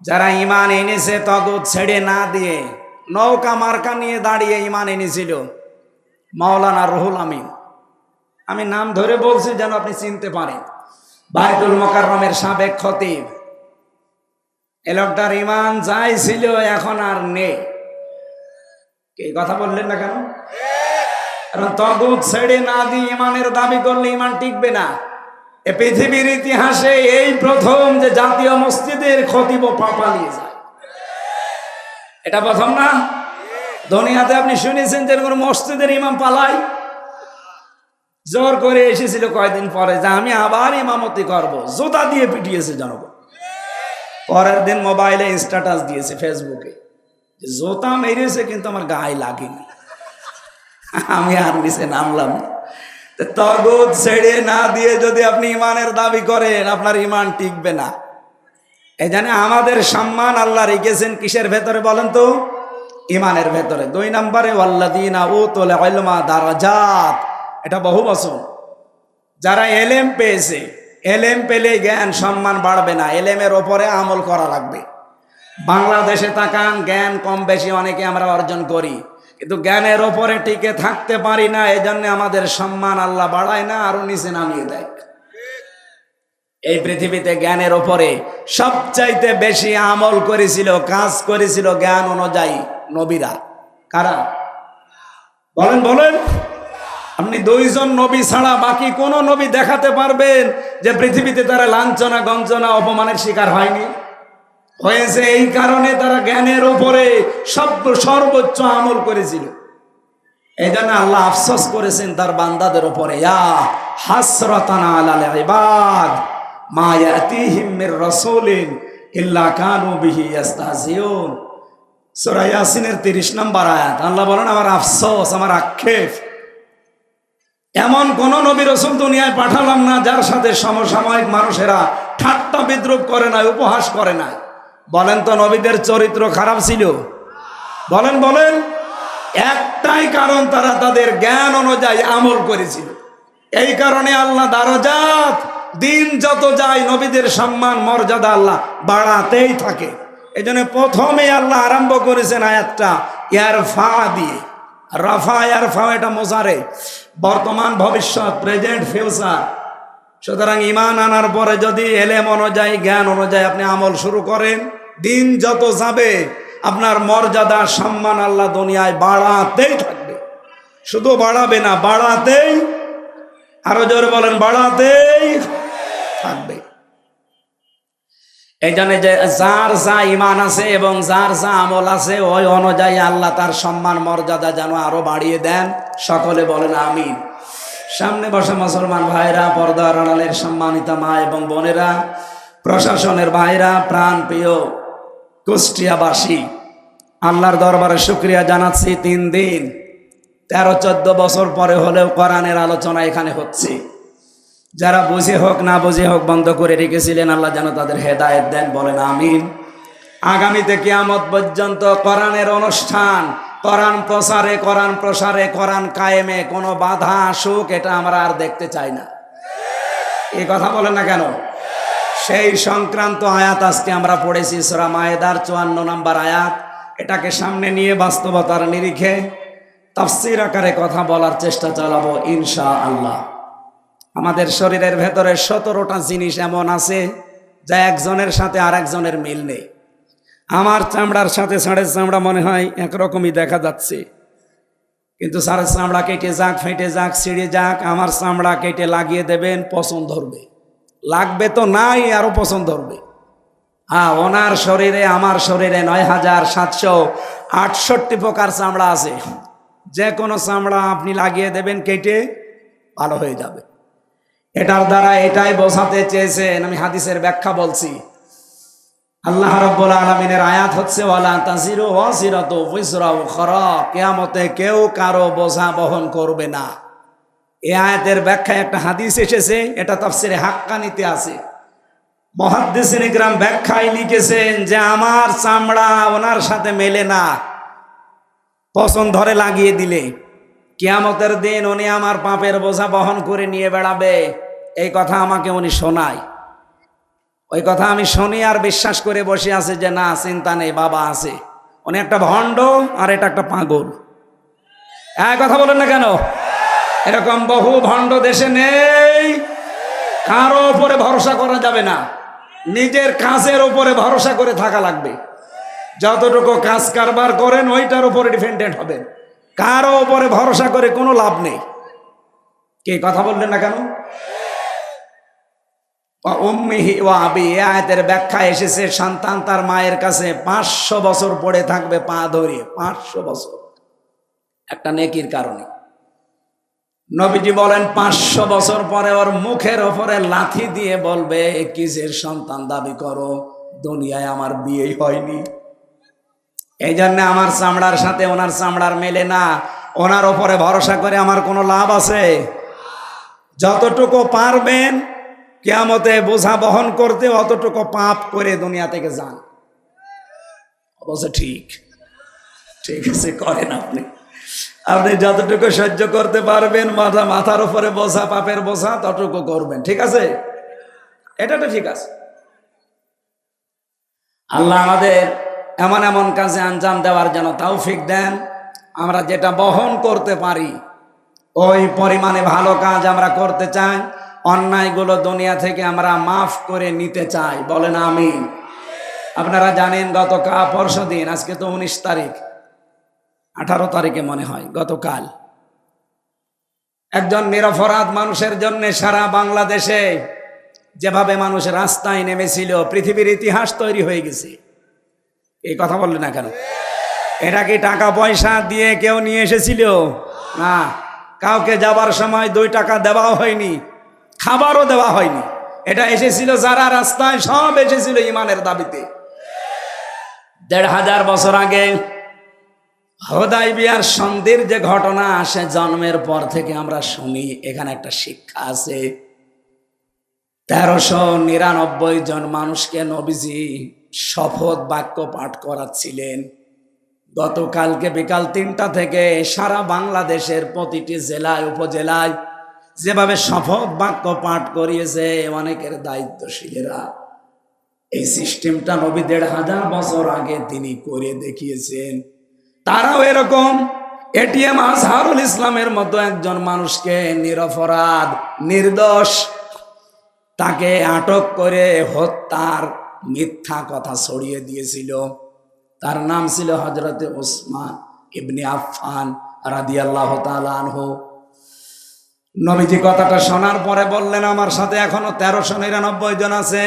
যারা ইমান এনেছে তগুত ছেড়ে না দিয়ে নৌকা মার্কা নিয়ে দাঁড়িয়ে ইমান এনেছিল। মাওলানা রুহুল আমিন। আমি নাম ধরে বলছি যেন আপনি চিনতে পারেন। বাইতুল মোকাররমের সাবেক খতিব। এ লোকটার ইমান যাই ছিল, এখন আর নেই। কে কথা বললেন না কেন? তগুত ছেড়ে না দিয়ে ইমানের দাবি করলে ইমান টিকবে না। এ পৃথিবীর ইতিহাসে এই প্রথম যে জাতীয় মসজিদের খতিব পা পালিয়ে যায়। এটা প্রথম না? দুনিয়াতে আপনি শুনেছেন যে কোনো মসজিদের ইমাম পালাই? জোর করে এসেছিল কয়দিন পরে যে আমি আবার ইমামতি করব। জোতা দিয়ে পিটিয়েছে জনগণ। পরের দিন মোবাইলে স্ট্যাটাস দিয়েছে ফেসবুকে জোতা মেরেছে কিন্তু আমার গায়ে লাগেনি। আমি আর নিচে নামলাম না। তগুদ ছেড়ে না দিয়ে যদি আপনি ইমানের দাবি করেন, আপনার ইমান টিকবে না। এই জানে আমাদের সম্মান আল্লাহ রেখেছেন কিসের ভেতরে বলেন তো? ইমানের ভেতরে। দুই নম্বরে ওয়াল্লাদিনা ও তোলে দারাজাত। এটা বহু বছর যারা এলেম পেয়েছে, এলেম পেলে জ্ঞান সম্মান বাড়বে না। এলেমের ওপরে আমল করা লাগবে। বাংলাদেশে তাকান, জ্ঞান কম বেশি অনেকে আমরা অর্জন করি। কিন্তু জ্ঞানের ওপরে টিকে থাকতে পারি না এই জন্য আমাদের সম্মান আল্লাহ বাড়ায় না, আরও নিচে নামিয়ে দেয়। এই পৃথিবীতে জ্ঞানের ওপরে সবচাইতে বেশি আমল করেছিল, কাজ করেছিল জ্ঞান অনুযায়ী নবীরা। কারা? বলেন বলেন। আপনি দুইজন নবী ছাড়া বাকি কোন নবী দেখাতে পারবেন যে পৃথিবীতে তারা লাঞ্ছনা, গঞ্জনা, অপমানের শিকার হয়নি? হয়েছে এই কারণে তারা জ্ঞানের উপরে সব সর্বোচ্চ আমল করেছিল। এই জন্য আল্লাহ আফসোস করেছেন তার বান্দাদের উপরে ইল্লা কানু বিহি ইস্তাহজিউন সূরা ইয়াসিনের 30 নম্বর আয়াত, আল্লাহ বলেন, আমার আফসোস, আমার আক্ষেপ। এমন কোন নবী রসুল দুনিয়ায় পাঠালাম না যার সাথে সমসাময়িক মানুষেরা ঠাট্টা বিদ্রুপ করে নাই, উপহাস করে নাই। বলেন তো নবীদের চরিত্র খারাপ ছিল? বলেন বলেন। একটাই কারণ তারা তাদের জ্ঞান অনুযায়ী আমল করেছিল। এই কারণে আল্লাহ দারজাত দিন যত যায় নবীদের সম্মান, মর্যাদা আল্লাহ বাড়াতেই থাকে। এই জন্য প্রথমে আল্লাহ আরম্ভ করেছেন আয়াতটা ইয়ার ফা দিয়ে। রাফা ইয়ার ফা এটা মোজারে। বর্তমান, ভবিষ্যৎ, প্রেজেন্ট, ফিউচার। সুতরাং ইমান আনার পরে যদি এলেম অনুযায়ী, জ্ঞান অনুযায়ী আপনি আমল শুরু করেন, দিন যত যাবে, আপনার মর্যাদা, সম্মান আল্লাহ দুনিয়ায় বাড়াতেই থাকবে। শুধু বাড়াবে না, বাড়াতেই, আরও জোরে বলেন, বাড়াতেই থাকবে। এই জন্য যে যার যা ইমান আছে এবং যার যা আমল আছে, ওই অনুযায়ী আল্লাহ তার সম্মান, মর্যাদা যেন আরও বাড়িয়ে দেন। সকলে বলেন আমিন। সামনে বসা মুসলমান ভাইরা পর্দা আড়ালের সম্মানিতা মা এবং বোনেরা, প্রশাসনের ভাইরা প্রাণ প্রিয় কুষ্টিয়াবাসী, আল্লাহর দরবারে শুক্রিয়া জানাচ্ছি তিন দিন। তেরো, চোদ্দ বছর পরে হলেও কোরআনের আলোচনা এখানে হচ্ছে। যারা বুঝে হোক, না বুঝে হোক, বন্ধ করে রেখেছিলেন, আল্লাহ যেন তাদের হেদায়েত দেন, বলেন আমিন। আগামীতে কিয়ামত পর্যন্ত কোরআনের অনুষ্ঠান কোরআন প্রসারে কোরআন প্রসারে, কোরআন কায়েমে কোনো বাধা আসুক এটা আমরা আর দেখতে চাই না। এই কথা বলেন না কেন? সেই সংক্রান্ত আয়াত আজকে আমরা পড়েছি, সোরা মায়েদার চুয়ান্ন নম্বর আয়াত। এটাকে সামনে নিয়ে বাস্তবতার নিরিখে তাফসির আকারে কথা বলার চেষ্টা চালাবো ইনশা আল্লাহ আমাদের শরীরের ভেতরে সতেরোটা জিনিস এমন আছে, যা একজনের সাথে আর একজনের মিল নেই। আমার চামড়ার সাথে সাড়ের চামড়া মনে হয় একরকমই দেখা যাচ্ছে। কিন্তু সাড়ের চামড়া কেটে যাক, ফেটে যাক, ছিঁড়ে যাক, আমার চামড়া কেটে লাগিয়ে দেবেন, পছন্দ ধরবে। লাগবে তো নাই, আরও পছন্দ ধরবে। হ্যাঁ ওনার শরীরে, আমার শরীরে নয় হাজার সাতশো আটষট্টি প্রকার চামড়া আছে। যে কোনো চামড়া আপনি লাগিয়ে দেবেন, কেটে ভালো হয়ে যাবে। এটার দ্বারা এটাই বোঝাতে চেয়েছেন, আমি হাদিসের ব্যাখ্যা বলছি। আল্লাহ রাব্বুল আলামিনের আয়াত হচ্ছে, ওয়ালা তাজিরু ওয়াজিরাতু উযরা উখরা কিয়ামতে কেউ কারও বোঝা বহন করবে না। এই আয়াতের ব্যাখ্যায় একটা হাদিস এসেছে, এটা তাফসিরে হাক্কানিতে আছে। মহাদ্দেশিন ইকরাম ব্যাখ্যায় লিখেছেন যে, আমার চামড়া ওনার সাথে মেলে না। পছন্দ ধরে লাগিয়ে দিলে। কিয়ামতের দিন উনি আমার পাপের বোঝা বহন করে নিয়ে বেড়াবে। এই কথা আমাকে উনি শোনায়। ওই কথা আমি শুনি আর বিশ্বাস করে বসে আছে যে না, চিন্তা নেই, বাবা আছে। উনি একটা ভণ্ড আর এটা একটা পাগল। এক কথা বলেন না কেন? এরকম বহু ভণ্ড দেশে নেই, কারও উপরে ভরসা করা যাবে না। নিজের কাজের উপরে ভরসা করে থাকা লাগবে। যতটুকু কাজ কারবার করেন, ওইটার উপরে ডিপেন্ডেন্ট হবেন। কারও উপরে ভরসা করে কোনো লাভ নেই। কে কথা বললেন না কেন? আয়াতের ব্যাখ্যা এসেছে, সন্তান তার মায়ের কাছে পাঁচশো বছর পড়ে থাকবে পা ধরিয়ে পাঁচশো বছর। একটা নেকির কারণে। নবীজি বলেন, পাঁচশো বছর পরে ওর মুখের ওপরে লাথি দিয়ে বলবে কিসের সন্তান, দাবি করো, দুনিয়ায় আমার বিয়েই হয়নি। এই জন্য আমার চামড়ার সাথে ওনার চামড়ার মেলে না। ওনার ওপরে ভরসা করে আমার কোনো লাভ আছে? যতটুকু পারবেন কেয়ামতে বোঝা বহন করতে অতটুকু পাপ করে দুনিয়া থেকে যান। অবশ্য ঠিক। ঠিক আছে, করেন আপনি। আপনি যতটুকু সহ্য করতে পারবেন, মাথা মাথার উপরে বোঝা, পাপের বোঝা, ততটুকু করবেন। ঠিক আছে? এটা তো ঠিক আছে। আল্লাহ আমাদের এমন এমন কাজে আঞ্জাম দেওয়ার জন্য তৌফিক দেন। আমরা যেটা বহন করতে পারি, ওই পরিমাণে ভালো কাজ আমরা করতে চাই। অন্যায়গুলো দুনিয়া থেকে আমরা মাফ করে নিতে চাই। বলেন আমি আপনারা জানেন গতকাল, পরশু দিন, আজকে তো উনিশ তারিখ, আঠারো তারিখে মনে হয়, গতকাল। একজন নিরপরাধ মানুষের জন্য সারা বাংলাদেশে যেভাবে মানুষ রাস্তায় নেমেছিল, পৃথিবীর ইতিহাস তৈরি হয়ে গেছে। এই কথা বললে না কেন? এটা কি টাকা পয়সা দিয়ে কেউ নিয়ে এসেছিল? না। কাউকে যাবার সময় দুই টাকা দেওয়াও হয়নি। খাবারও দেওয়া হয়নি। এটা এসেছিল যারা রাস্তায়, সব এসেছিল ইমানের দাবিতে। দেড় হাজার বছর আগে হদাই বিয়ার সন্ধির যে ঘটনা আসে জন্মের পর থেকে আমরা শুনি, এখানে একটা শিক্ষা আছে। তেরোশো নিরানব্বই জন মানুষকে নবীজি শপথ বাক্য পাঠ করাচ্ছিলেন। গতকালকে বিকাল তিনটা থেকে সারা বাংলাদেশের প্রতিটি জেলায়, উপজেলায় যেভাবে শপথ বাক্য পাঠ করিয়েছে, অনেকের দায়িত্বশীলেরা এই সিস্টেমটা নবী দেড় হাজার বছর আগে তিনি করে দেখিয়েছেন। তারাও এরকম। এটিএম আজহারুল ইসলামের মতো একজন মানুষকে নিরপরাধ, নির্দোষ, তাকে আটক করে হত্যার মিথ্যা কথা ছড়িয়ে দিয়েছিল। তার নাম ছিল হজরতে ওসমান ইবনে আফফান রাদিয়াল্লাহ আনহু। নবীজি কথাটা শোনার পরে বললেন, আমার সাথে এখনও তেরোশো নিরানব্বই জন আছে।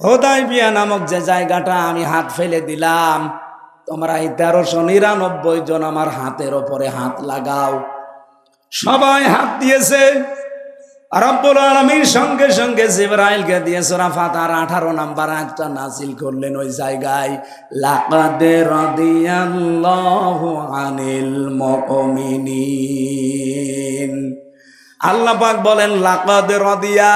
হোদাই বিয়া নামক যে জায়গাটা আমি হাত ফেলে দিলাম, তোমরা এই তেরোশো নিরানব্বই জন আমার হাতের ওপরে হাত লাগাও। সবাই হাত দিয়েছে। রব্বুল আলমীর সঙ্গে সঙ্গে জিব্রাইলকে দিয়ে সুরাফাত আর আঠারো নাম্বার একটা নাজিল করলেন ওই জায়গায় আনিল মুমিনিন। আল্লাহ পাক বলেন, লাকাদে রদিয়া।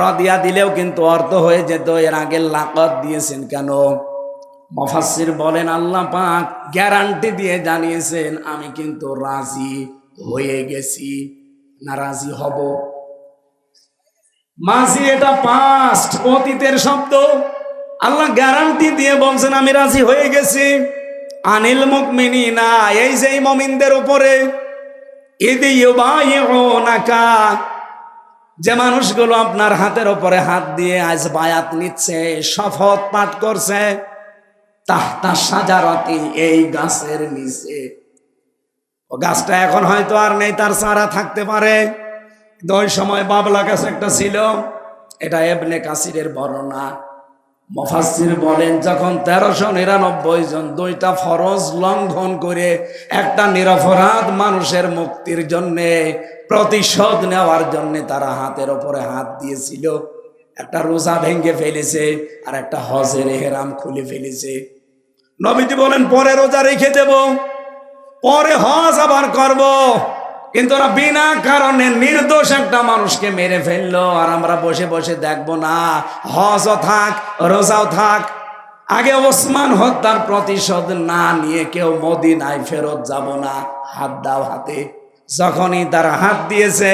রদিয়া দিলেও কিন্তু অর্থ হয়ে যেত, এর আগে লাকাত দিয়েছেন কেন? মফাসির বলেন, আল্লাহ পাক গ্যারান্টি দিয়ে জানিয়েছেন, আমি কিন্তু রাজি হয়ে গেছি। না রাজি হব? মাঝি, এটা পাস্ট অতীতের শব্দ। আল্লাহ গ্যারান্টি দিয়ে বলছেন, আমি রাজি হয়ে গেছি। আনিল মুকমিনী না এই যে মমিনদের উপরে যে মানুষগুলো আপনার হাতের উপরে হাত দিয়ে আজ বায়াত নিচ্ছে, শপথ পাঠ করছে, তাহতা সাজারতি এই গাছের নিচে। ও গাছটা এখন হয়তো আর নেই, তার চারা থাকতে পারে। ওই সময় বাবলা গাছ একটা ছিল, এটা এবনে কাসিরের বর্ণনা। মফাসির বলেন, যখন তেরোশো নিরানব্বই জন দুইটা ফরজ লঙ্ঘন করে একটা নিরপরাধ মানুষের মুক্তির জন্যে প্রতিশোধ নেওয়ার জন্যে তারা হাতের ওপরে হাত দিয়েছিল, একটা রোজা ভেঙে ফেলেছে আর একটা হজের হেরাম খুলে ফেলেছে। নবীজি বলেন, পরে রোজা রেখে দেব, পরে হজ আবার করব। কিন্তু ওরা বিনা কারণে নির্দোষ একটা মানুষকে মেরে ফেলল। আর আমরা বসে বসে দেখব না, হজও থাক, রোজাও থাক। আগে ওসমান হত্যার প্রতিশোধ না নিয়ে কেউ মদিনায় ফেরত যাব না, হাত দাও হাতে। যখনই তারা হাত দিয়েছে,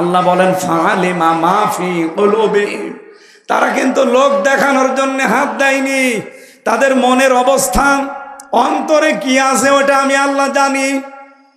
আল্লাহ বলেন ফালিমা মাফি কলুবি তারা কিন্তু লোক দেখানোর জন্য হাত দেয়নি। তাদের মনের অবস্থান, অন্তরে কি আছে ওটা আমি আল্লাহ জানি।